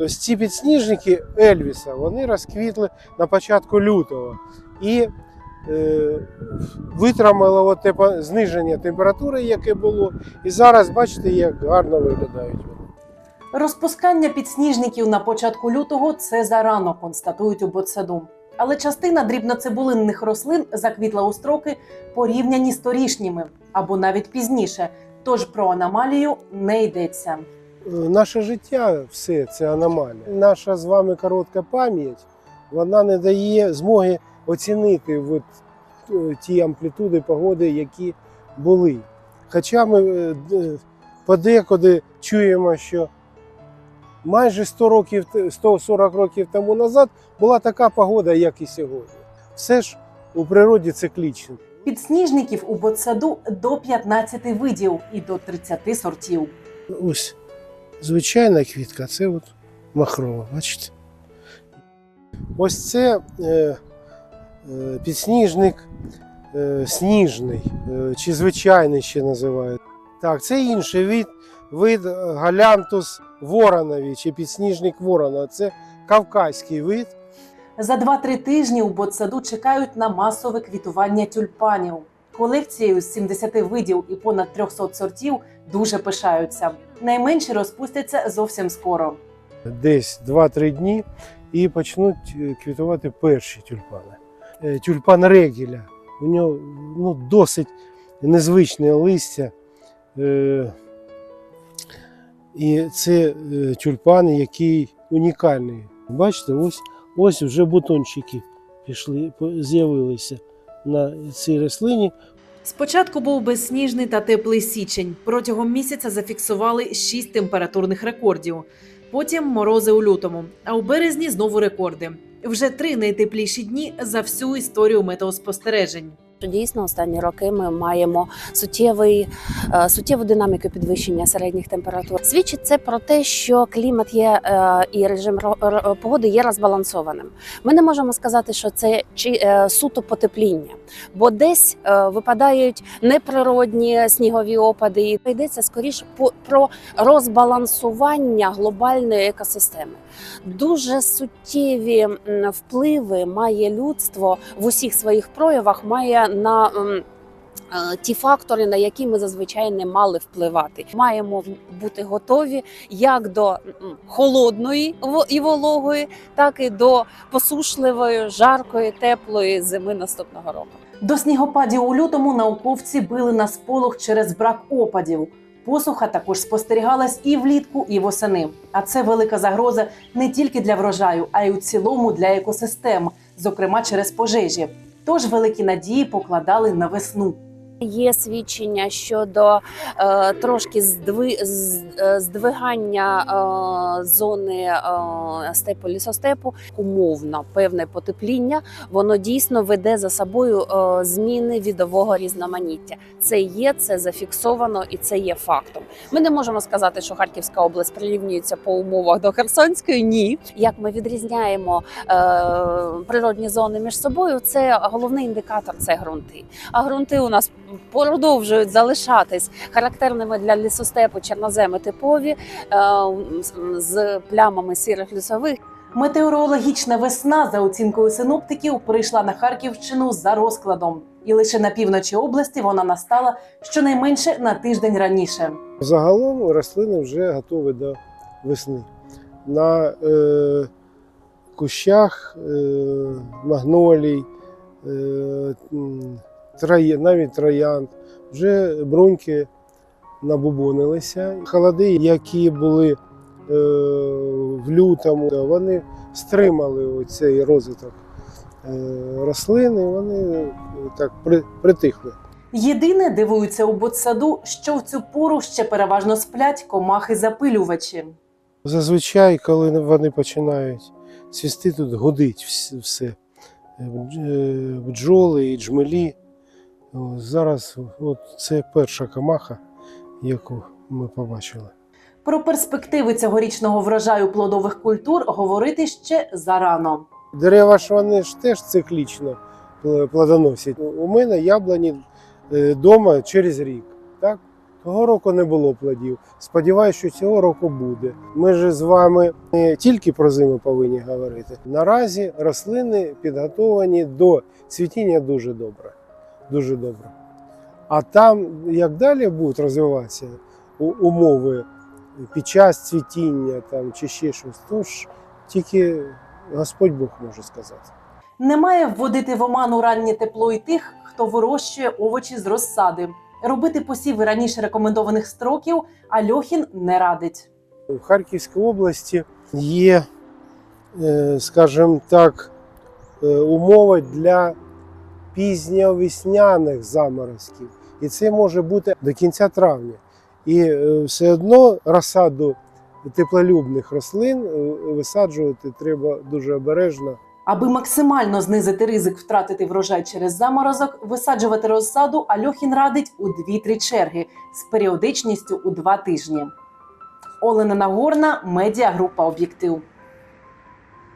Тобто ці підсніжники Ельвіса вони розквітли на початку лютого і е, витримали от тепо- зниження температури, яке було. І зараз бачите, як гарно виглядають. Розпускання підсніжників на початку лютого це зарано, констатують у ботсаду. Але частина дрібноцибулинних рослин заквітла у строки порівняні з торішніми або навіть пізніше. Тож про аномалію не йдеться. Е, Наше життя все це аномалія. Наша з вами коротка пам'ять, вона не дає змоги оцінити от, е, ті амплітуди погоди, які були. Хоча ми е, подекуди чуємо, що майже 100 років, 140 років тому назад була така погода, як і сьогодні. Все ж у природі циклічно. Підсніжників у ботсаду до 15 видів і до 30 сортів. Ось звичайна квітка, це от махрова, бачите? Ось це е, е, підсніжник е, сніжний, е, чи звичайний ще називають. Так, це інший вид, вид галянтус воронові, чи підсніжник ворона. Це кавказький вид. За 2-3 тижні у ботсаду чекають на масове квітування тюльпанів. Колекцією з 70 видів і понад 300 сортів дуже пишаються. Найменші розпустяться зовсім скоро. десь 2-3 дні і почнуть е, квітувати перші тюльпани. Е, Тюльпан регіля. У нього ну, досить незвичне листя. Е, І це тюльпан, який унікальний. Бачите, ось, ось вже бутончики пішли, з'явилися на цій рослині. Спочатку був безсніжний та теплий січень. Протягом місяця зафіксували 6 температурних рекордів. Потім морози у лютому, а у березні знову рекорди. Вже три найтепліші дні за всю історію метеоспостережень. Що Дійсно, останні роки ми маємо суттєвий, е, суттєву динаміку підвищення середніх температур. Свідчить це про те, що клімат є е, і режим погоди є розбалансованим. Ми не можемо сказати, що це чи е, суто потепління, бо десь випадають неприродні снігові опади. І йдеться скоріше про розбалансування глобальної екосистеми. Дуже суттєві впливи має людство в усіх своїх проявах, має на е, ті фактори, на які ми зазвичай не мали впливати. Маємо бути готові як до холодної і вологої, так і до посушливої, жаркої, теплої зими наступного року. До снігопадів у лютому науковці били на сполох через брак опадів. Посуха також спостерігалась і влітку, і восени. А це велика загроза не тільки для врожаю, а й у цілому для екосистем, зокрема через пожежі. Тож великі надії покладали на весну. Є свідчення щодо е, трошки здви, е, здвигання е, зони е, степу лісостепу, умовно певне потепління. Воно дійсно веде за собою е, зміни відового різноманіття. Це є, це зафіксовано і це є фактом. Ми не можемо сказати, що Харківська область прирівнюється по умовах до Херсонської. Ні, як ми відрізняємо е, природні зони між собою, це головний індикатор це ґрунти. А ґрунти у нас продовжують залишатись характерними для лісостепу чорноземи типові е, з- плямами сірих лісових. Метеорологічна весна, за оцінкою синоптиків, прийшла на Харківщину за розкладом, і лише на півночі області вона настала щонайменше на тиждень раніше. Загалом рослини вже готові до весни. На е, кущах е, магнолій, е, навіть троянд, вже бруньки набубонилися. Холоди, які були е, в лютому, вони стримали цей розвиток е, рослин, вони е, так при, притихли. Єдине дивуються у ботсаду, що в цю пору ще переважно сплять комахи-запилювачі. Зазвичай, коли вони починають цвісти, тут гудить все. Бдж- Бджоли і джмелі. Зараз от це перша камаха, яку ми побачили. Про перспективи цьогорічного врожаю плодових культур говорити ще зарано. Дерева ж вони ж теж циклічно пл- плодоносять. У мене яблуні вдома через рік. Так? Того року не було плодів. Сподіваюся, що цього року буде. Ми ж з вами не тільки про зиму повинні говорити. Наразі рослини підготовлені до цвітіння дуже добре. Дуже добре. А там, як далі будуть розвиватися умови під час цвітіння там, чи ще щось, то ж тільки Господь Бог може сказати. Немає вводити в оману раннє тепло і тих, хто вирощує овочі з розсади. Робити посіви раніше рекомендованих строків Альохін не радить. В Харківській області є, е, скажімо так, е, умови для пізньовесняних заморозків. І це може бути до кінця травня. І е, все одно розсаду теплолюбних рослин е, висаджувати треба дуже обережно. Аби максимально знизити ризик втратити врожай через заморозок, висаджувати розсаду Альохін радить у 2-3 черги з періодичністю у 2 тижні. Олена Нагорна, медіагрупа Об'єктив.